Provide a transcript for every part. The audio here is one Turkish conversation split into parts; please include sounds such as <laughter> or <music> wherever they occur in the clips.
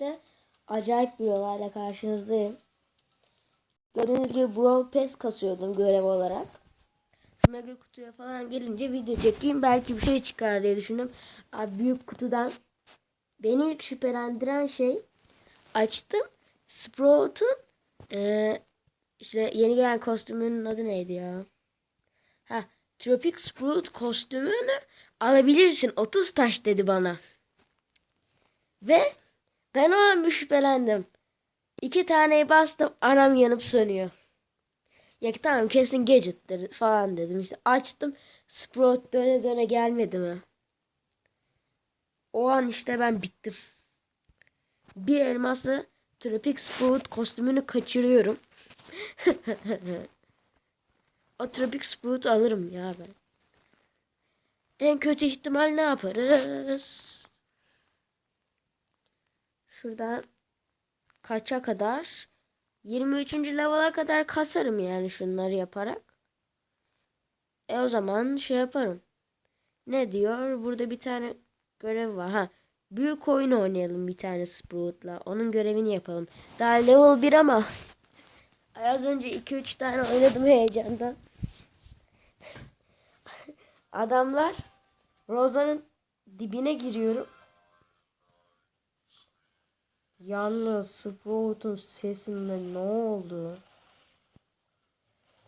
birlikte acayip bir olayla karşınızdayım. Gördüğünüz gibi Brawl Pass kasıyordum görev olarak. Mega kutuya falan gelince video çekeyim belki bir şey çıkar diye düşündüm. Abi büyük kutudan beni ilk şüphelendiren şey açtım. Sprout'un eee, işte yeni gelen kostümünün adı neydi ya? Ha, Tropic Sprout kostümünü alabilirsin 30 taş dedi bana. Ve ben o an bir şüphelendim. İki taneyi bastım anam yanıp sönüyor. Ya tamam kesin gadget'tir falan dedim işte açtım Sprout döne döne gelmedi mi? O an işte ben bittim. Bir elmasla Tropic Sprout kostümünü kaçırıyorum. <laughs> o Tropic Sprout alırım ya ben. En kötü ihtimal ne yaparız? Şuradan kaça kadar? 23. level'a kadar kasarım yani şunları yaparak. E o zaman şey yaparım. Ne diyor? Burada bir tane görev var. Ha. Büyük oyun oynayalım bir tane Sprout'la. Onun görevini yapalım. Daha level 1 ama <laughs> az önce 2-3 tane oynadım heyecandan. <laughs> Adamlar Roza'nın dibine giriyorum. Yalnız Sprout'un sesinde ne oldu?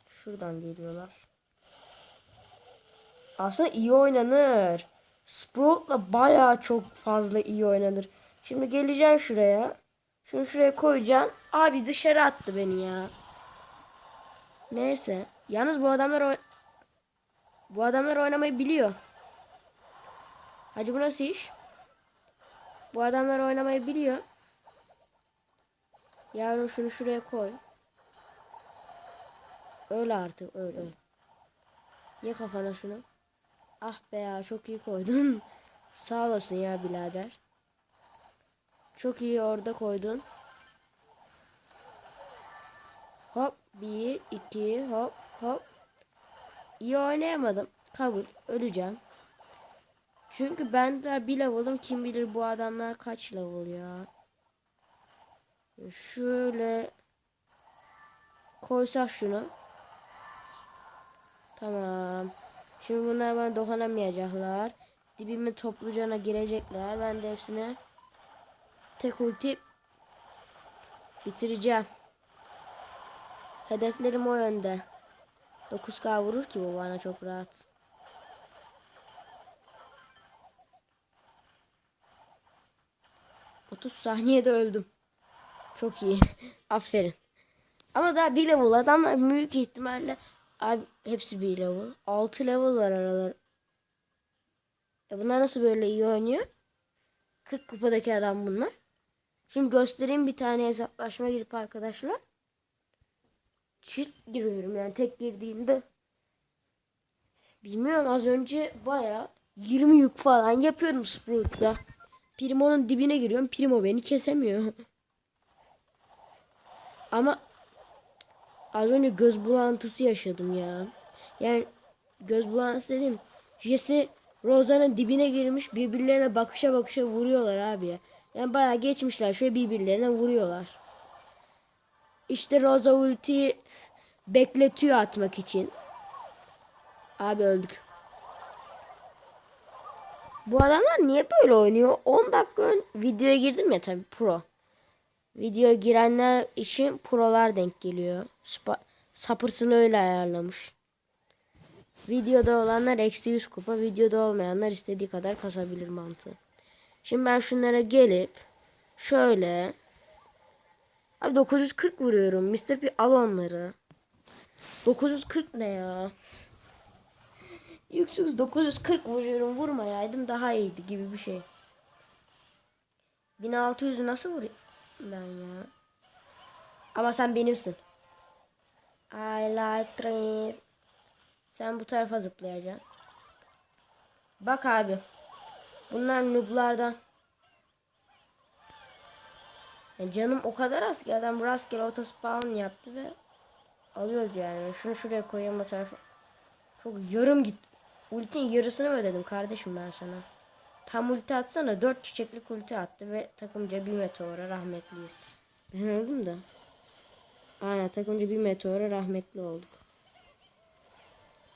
Şuradan geliyorlar. Aslında iyi oynanır. Sprout'la bayağı çok fazla iyi oynanır. Şimdi geleceğim şuraya. Şunu şuraya koyacağım. Abi dışarı attı beni ya. Neyse. Yalnız bu adamlar bu adamlar oynamayı biliyor. Hadi bu nasıl iş? Bu adamlar oynamayı biliyor. Yavrum şunu şuraya koy. Öyle artık öyle öyle. Ye kafana şunu. Ah be ya çok iyi koydun. <laughs> Sağ olasın ya birader. Çok iyi orada koydun. Hop bir iki hop hop. İyi oynayamadım. Kabul. Öleceğim. Çünkü ben de bir level'ım. Kim bilir bu adamlar kaç level ya. Şöyle koysak şunu. Tamam. Şimdi bunlar bana dokunamayacaklar. Dibime toplucana girecekler. Ben de hepsine tek ulti bitireceğim. Hedeflerim o yönde. 9k vurur ki bu bana çok rahat. Otuz saniyede öldüm. Çok iyi. <laughs> Aferin. Ama daha bir level adamlar büyük ihtimalle abi hepsi bir level. 6 level var aralar. E bunlar nasıl böyle iyi oynuyor? 40 kupadaki adam bunlar. Şimdi göstereyim bir tane hesaplaşma girip arkadaşlar. Çift giriyorum yani tek girdiğimde. Bilmiyorum az önce baya 20 yük falan yapıyorum Sprout'la. Primo'nun dibine giriyorum. Primo beni kesemiyor. <laughs> Ama az önce göz bulantısı yaşadım ya. Yani göz bulantısı dedim. Jesse Rosa'nın dibine girmiş birbirlerine bakışa bakışa vuruyorlar abi ya. Yani bayağı geçmişler şöyle birbirlerine vuruyorlar. İşte Rosa ultiyi bekletiyor atmak için. Abi öldük. Bu adamlar niye böyle oynuyor? 10 dakika ön videoya girdim ya tabii pro. Video girenler için prolar denk geliyor. Spa sapırsını öyle ayarlamış. Videoda olanlar eksi 100 kupa, videoda olmayanlar istediği kadar kasabilir mantığı. Şimdi ben şunlara gelip şöyle Abi 940 vuruyorum. Mr. P al onları. 940 ne ya? Yüksüz 940 vuruyorum. Vurmayaydım daha iyiydi gibi bir şey. 1600'ü nasıl vurayım ben ya? Ama sen benimsin. I like trees. Sen bu tarafa zıplayacaksın. Bak abi. Bunlar nooblardan. Yani canım o kadar az ki adam rastgele otospawn yaptı ve alıyoruz yani. Şunu şuraya koyayım o tarafa. Çok yarım git. Ultinin yarısını mı ödedim kardeşim ben sana? Tam ulti atsana. Dört çiçekli ulti attı ve takımca bir meteora rahmetliyiz. Ben öldüm de. Aynen takımca bir meteora rahmetli olduk.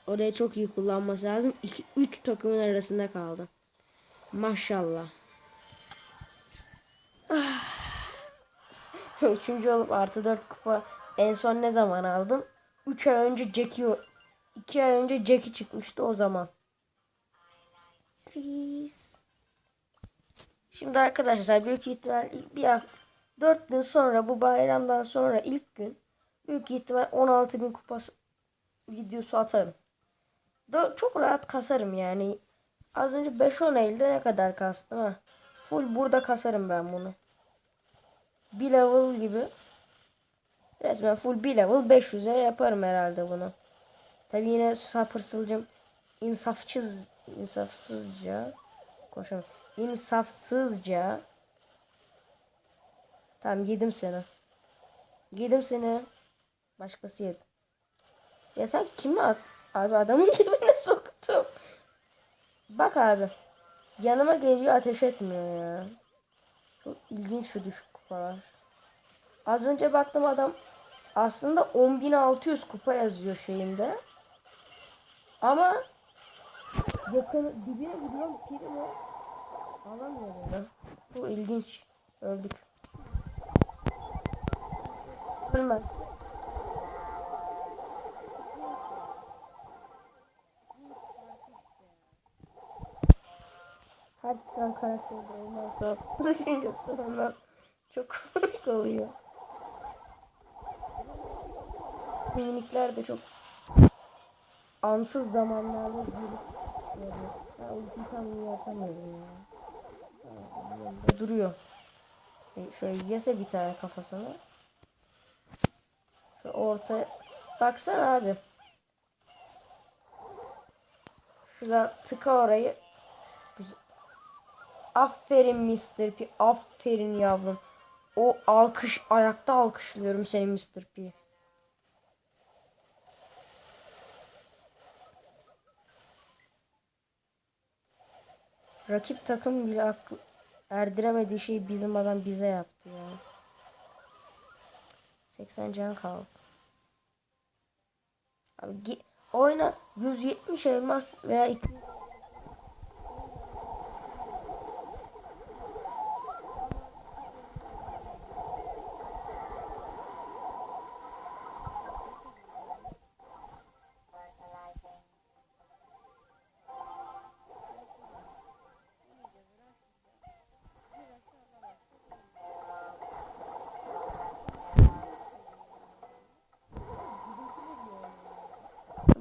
Orayı çok iyi kullanması lazım. 2 3 takımın arasında kaldı. Maşallah. Ah. Üçüncü olup artı 4 kupa en son ne zaman aldım? 3 ay önce Jackie 2 ay önce Jackie çıkmıştı o zaman. Trees. Şimdi arkadaşlar büyük ihtimal bir hafta 4 gün sonra bu bayramdan sonra ilk gün büyük ihtimal 16.000 kupası videosu atarım. Çok rahat kasarım yani. Az önce 5-10 elde ne kadar kastım ha. Full burada kasarım ben bunu. Bir level gibi. Resmen full bir level 500'e yaparım herhalde bunu. Tabi yine sapırsılcım insafçız insafsızca koşalım. İnsafsızca Tamam yedim seni. Yedim seni. Başkası yedi. Ya sen kimi at? Abi adamın <laughs> dibine soktum. Bak abi. Yanıma geliyor ateş etmiyor ya. Çok ilginç şu düşük kupalar. Az önce baktım adam aslında 10.600 kupa yazıyor şeyinde. Ama yakın dibine gidiyorum primo alamıyor beni. Bu ilginç. Öldük. Ölmez. Her çıkan karakterde olmazsa düşüncesi hemen çok komik oluyor. Minikler de çok ansız zamanlarda gelip yani, ha, ultim tam iyi atamıyorum ya. Duruyor. E, Şöyle yese bir tane kafasına. Şu orta baksana abi. Şurada tıka orayı. Aferin Mr. P. Aferin yavrum. O alkış ayakta alkışlıyorum seni Mr. P. Rakip takım bile erdiremediği şeyi bizim adam bize yaptı ya. 80 can kaldı. Abi oyna 170 elmas veya 200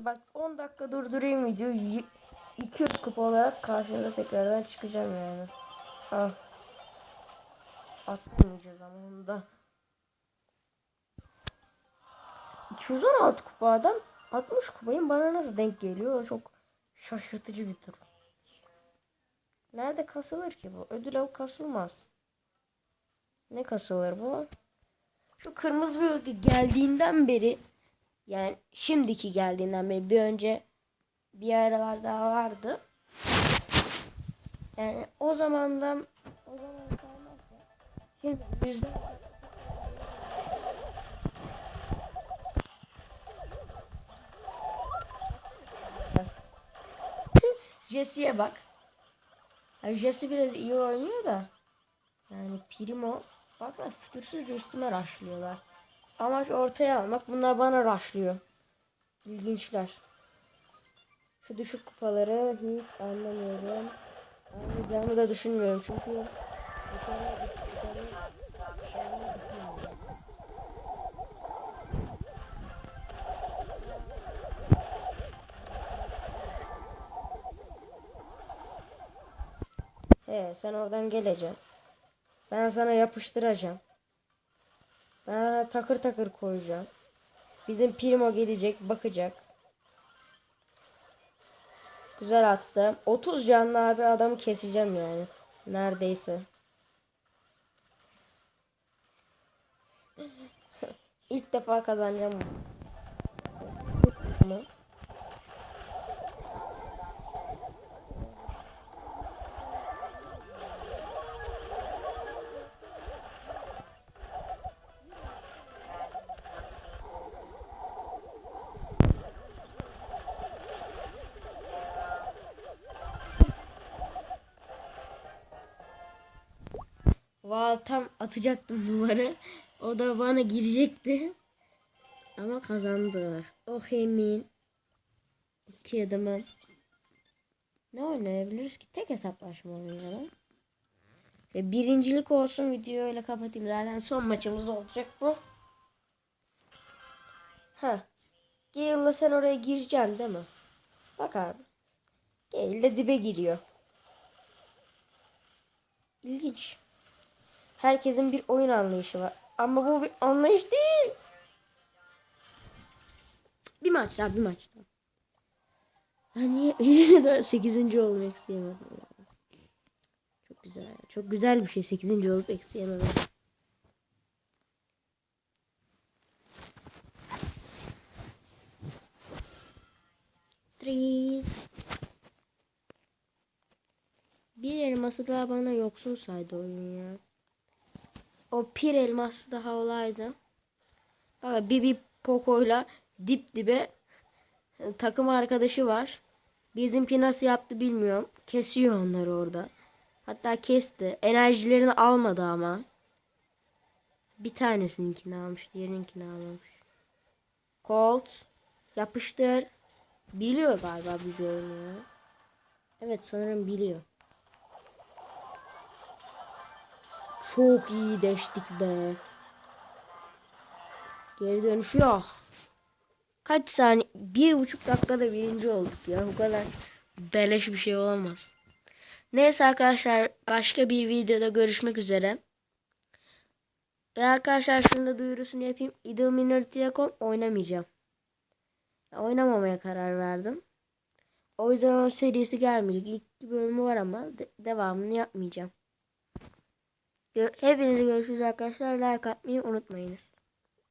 Bak 10 dakika durdurayım videoyu. Y- 200 kupa olarak karşınıza tekrardan çıkacağım yani. Al. Atmayacağız ama onu da. 216 kupa adam 60 kupayın bana nasıl denk geliyor? Çok şaşırtıcı bir durum. Nerede kasılır ki bu? Ödül av kasılmaz. Ne kasılır bu? Şu kırmızı bölge geldiğinden beri yani şimdiki geldiğinden beri bir önce bir aralar daha vardı. Yani o zamandan o zaman şimdi yüzde Jesse'ye bak. Yani Jesse biraz iyi oynuyor da. Yani Primo bakma fütursuzca üstüme raşlıyorlar. Amaç ortaya almak. Bunlar bana raşlıyor. İlginçler. Şu düşük kupaları hiç anlamıyorum. Anlayacağımı da düşünmüyorum çünkü yukarı-. He sen oradan geleceksin. Ben sana yapıştıracağım. Ben takır takır koyacağım. Bizim Primo gelecek bakacak. Güzel attım. 30 canlı abi adamı keseceğim yani. Neredeyse. <laughs> İlk defa kazanacağım. Val tam atacaktım duvarı. O da bana girecekti. Ama kazandılar. Oh emin. İki adamı. Ne oynayabiliriz ki? Tek hesaplaşma oynayalım. Ve birincilik olsun videoyu öyle kapatayım. Zaten son maçımız olacak bu. Ha. Gale'la sen oraya gireceksin değil mi? Bak abi. Gale de dibe giriyor. İlginç. Herkesin bir oyun anlayışı var. Ama bu bir anlayış değil. Bir maç daha bir maç daha. Hani 8. oldum eksi yemedim. Çok güzel. Çok güzel bir şey 8. olup eksi yemedim. Trees. Bir elması daha bana yoksun saydı oyun ya. O pir elması daha olaydı. Bak Bibi Poco'yla dip dibe e, takım arkadaşı var. Bizimki nasıl yaptı bilmiyorum. Kesiyor onları orada. Hatta kesti. Enerjilerini almadı ama. Bir tanesininkini almış. Diğerinkini almamış. Colt. Yapıştır. Biliyor galiba oyunu. Evet sanırım biliyor. Çok iyi deştik be. Geri dönüş yok. Kaç saniye? Bir buçuk dakikada birinci olduk ya. Bu kadar beleş bir şey olamaz. Neyse arkadaşlar başka bir videoda görüşmek üzere. Ve arkadaşlar şunu da duyurusunu yapayım. Idle Minority'ye.com oynamayacağım. Ya, oynamamaya karar verdim. O yüzden o serisi gelmeyecek. İlk bölümü var ama de- devamını yapmayacağım. Hepinize görüşürüz arkadaşlar. Like atmayı unutmayınız.